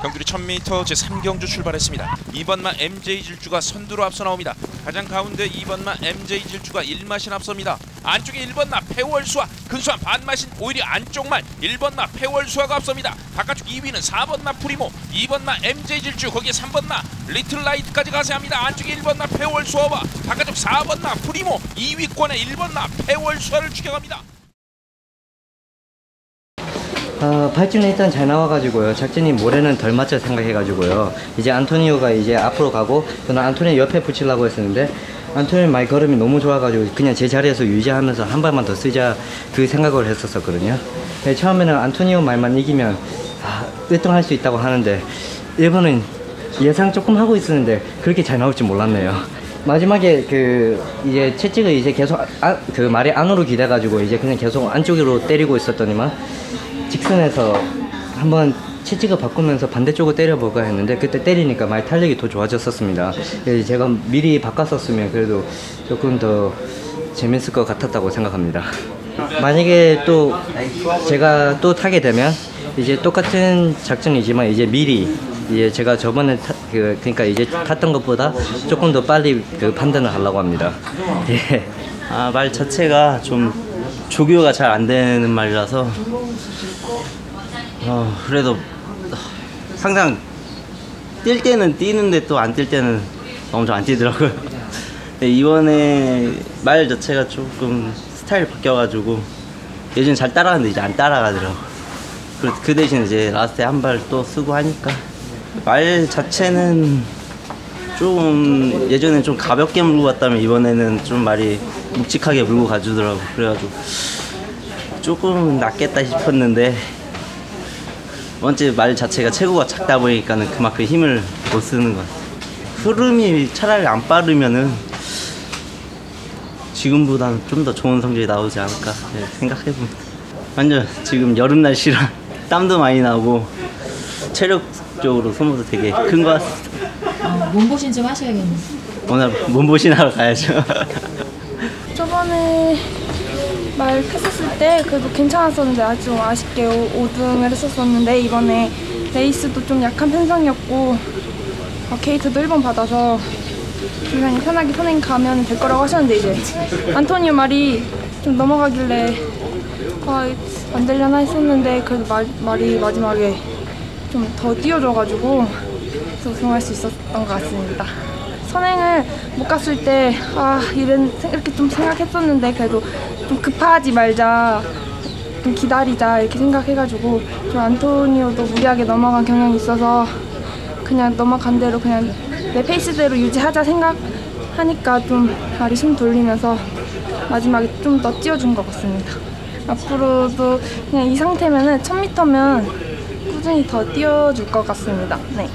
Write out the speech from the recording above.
경주리 1000m 제3경주 출발했습니다. 2번마 MJ 질주가 선두로 앞서 나옵니다. 가장 가운데 2번마 MJ 질주가 1마신 앞섭니다. 안쪽에 1번마 패월수와 근수한 반마신 오히려 안쪽만 1번마 패월수화가 앞섭니다. 바깥쪽 2위는 4번마 프리모, 2번마 MJ 질주, 거기에 3번마 리틀 라이트까지 가세합니다. 안쪽에 1번마 패월수화와 바깥쪽 4번마 프리모, 2위권에 1번마 패월수화를 추격합니다. 아, 발진은 일단 잘 나와가지고요. 작전이 모래는 덜 맞자 생각해가지고요. 이제 안토니오가 이제 앞으로 가고, 저는 안토니오 옆에 붙이려고 했었는데, 안토니오 말 걸음이 너무 좋아가지고, 그냥 제 자리에서 유지하면서 한 발만 더 쓰자, 그 생각을 했었었거든요. 네, 처음에는 안토니오 말만 이기면, 아, 1등 할 수 있다고 하는데, 1번은 예상 조금 하고 있었는데, 그렇게 잘 나올 줄 몰랐네요. 마지막에 그 이제 채찍을 이제 계속 아, 그 말이 안으로 기대가지고 이제 그냥 계속 안쪽으로 때리고 있었더니만 직선에서 한번 채찍을 바꾸면서 반대쪽으로 때려볼까 했는데 그때 때리니까 많이 탄력이 더 좋아졌었습니다. 그래서 제가 미리 바꿨었으면 그래도 조금 더 재밌을 것 같았다고 생각합니다. 만약에 또 제가 또 타게 되면 이제 똑같은 작전이지만 이제 미리 이제 제가 저번에 타, 그 그러니까 이제 탔던 것보다 조금 더 빨리 그 판단을 하려고 합니다. 예. 아, 말 자체가 좀 조교가 잘 안 되는 말이라서 어, 그래도 항상 뛸 때는 뛰는데 또 안 뛸 때는 엄청 안 뛰더라고요. 근데 이번에 말 자체가 조금 스타일 바뀌어가지고 예전에 잘 따라가는데 이제 안 따라가더라고. 그, 그 대신 이제 라스트에 한 발 또 쓰고 하니까 말 자체는 좀 예전엔 좀 가볍게 물고 갔다면 이번에는 좀 말이 묵직하게 물고 가주더라고. 그래가지고 조금 낫겠다 싶었는데 번째 말 자체가 체구가 작다 보니까는 그만큼 힘을 못 쓰는 것 같아요. 흐름이 차라리 안 빠르면은 지금보다는 좀 더 좋은 성적이 나오지 않을까 네, 생각해봅니다. 완전 지금 여름 날씨라 땀도 많이 나고 체력적으로 소모도 되게 큰 것 같습니다. 어, 몸보신 좀 하셔야겠네. 오늘 몸보신 하러 가야죠. 저번에 말 했었을 때 그래도 괜찮았었는데 아주 아쉽게 5, 등을 했었었는데 이번에 레이스도 좀 약한 편성이었고 어, 게이트도 1번 받아서 그냥 편하게 선행 가면 될 거라고 하셨는데 이제 안토니오 말이 좀 넘어가길래 아, 안 되려나 했었는데 그래도 말, 말이 마지막에 좀 더 뛰어줘가지고 우승할 수 있었던 것 같습니다. 선행을 못 갔을 때, 아, 이런, 이렇게 좀 생각했었는데, 그래도 좀 급하지 말자, 좀 기다리자, 이렇게 생각해가지고, 좀 안토니오도 무리하게 넘어간 경향이 있어서, 그냥 넘어간 대로 그냥 내 페이스대로 유지하자 생각하니까 좀 말이 숨 돌리면서 마지막에 좀 더 띄워준 것 같습니다. 앞으로도 그냥 이 상태면은 1000m면 꾸준히 더 띄워줄 것 같습니다. 네.